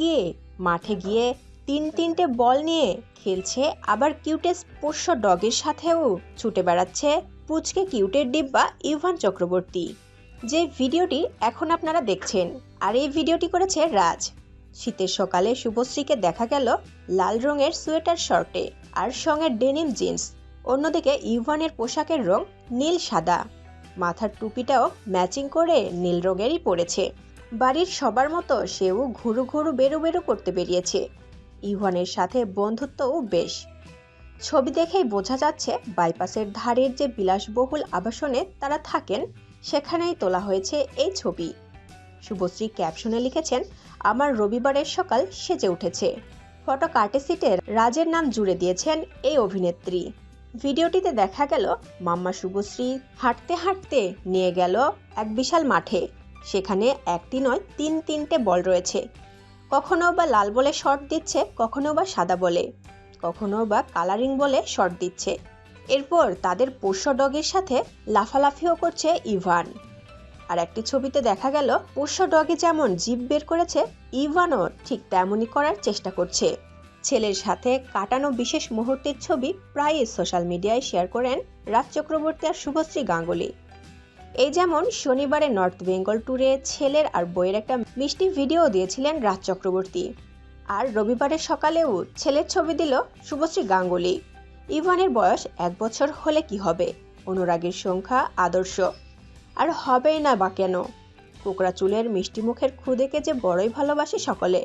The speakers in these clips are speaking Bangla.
গিয়ে মাঠে গিয়ে তিন তিনটে বল নিয়ে খেলছে আবার কিউটেস পোষ্য ডগের সাথেও ছুটে বেড়াচ্ছে পুচকে কিউটের ডিব্বা ইভান চক্রবর্তী। যে ভিডিওটি এখন আপনারা দেখছেন, আর এই ভিডিওটি করেছে রাজ। শীতের সকালে শুভশ্রীকে দেখা গেল লাল রঙের সোয়েটার শর্টে আর সঙ্গে ডেনিম জিন্স, অন্যদিকে ইভানের পোশাকের রং নীল সাদা। মাথার টুপিটাও ম্যাচিং করে নীল রঙেরই পরেছে বাড়ির সবার মতো সেও ঘুরু ঘুরু বেরো বেরো করতে বেরিয়েছে। ইভানের সাথে বন্ধুত্বও বেশ। ছবি দেখেই বোঝা যাচ্ছে, বাইপাসের ধারের যে বিলাসবহুল আবাসনে তারা থাকেন, সেখানেই তোলা হয়েছে এই ছবি। শুভশ্রী ক্যাপশনে লিখেছেন, আমার রবিবারের সকাল সেজে উঠেছে। ফটো কার্টেসিটে রাজের নাম জুড়ে দিয়েছেন এই অভিনেত্রী। ভিডিওটিতে দেখা গেল, মাম্মা শুভশ্রী হাঁটতে হাঁটতে নিয়ে গেল এক বিশাল মাঠে। সেখানে একটি নয়, তিন তিনটে বল রয়েছে। কখনো বা লাল বলে শর্ট দিচ্ছে, কখনো বা সাদা বলে। কখনো বা কালারিং বলে শর্ট দিচ্ছে। এরপর তাদের পোষ্য ডগের সাথে লাফালাফিও করছে ইভান। আর একটি ছবিতে দেখা গেল, পোষ্য ডগে যেমন জিভ বের করেছে, ইভানও ঠিক তেমনই করার চেষ্টা করছে। ছেলের সাথে কাটানো বিশেষ মুহূর্তের ছবি প্রায়ই সোশ্যাল মিডিয়ায় শেয়ার করেন রাজ চক্রবর্তী আর শুভশ্রী গাঙ্গুলি। এই যেমন শনিবারে নর্থ বেঙ্গল ট্যুরে ছেলের আর বইয়ের একটা মিষ্টি ভিডিও দিয়েছিলেন রাজ চক্রবর্তী। আর রবিবারের সকালেও ছেলের ছবি দিল শুভশ্রী গাঙ্গুলি। ইভানের বয়স এক বছর হলে কি হবে? অনুরাগের সংখ্যা আদর্শ। আর হবেই না বা কেন? কোকড়া চুলের মিষ্টি মুখের খুদেকে যে বড়ই ভালোবাসে সকলে।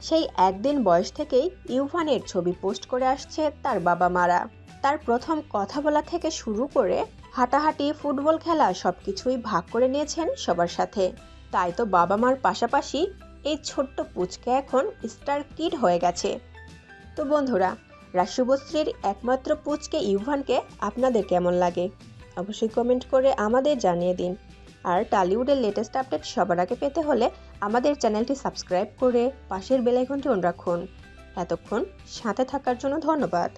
সেই একদিন বয়স থেকেই ইউভানের ছবি পোস্ট করে আসছে তার বাবা মারা তার প্রথম কথা বলা থেকে শুরু করে হাঁটাহাঁটি, ফুটবল খেলা সবকিছুই ভাগ করে নিয়েছেন সবার সাথে। তাই তো বাবা মার পাশাপাশি এই ছোট্ট পুচকে এখন স্টার কিড হয়ে গেছে। তো বন্ধুরা রাশুবশ্রীর একমাত্র পুচকে ইউভানকে আপনাদের কেমন লাগে? অবশ্যই কমেন্ট করে আমাদের জানিয়ে দিন। আর টালিউডের লেটেস্ট আপডেট সবার আগে পেতে হলে আমাদের চ্যানেলটি সাবস্ক্রাইব করে পাশের বেলাইকনটি অন রাখুন। এতক্ষণ সাথে থাকার জন্য ধন্যবাদ।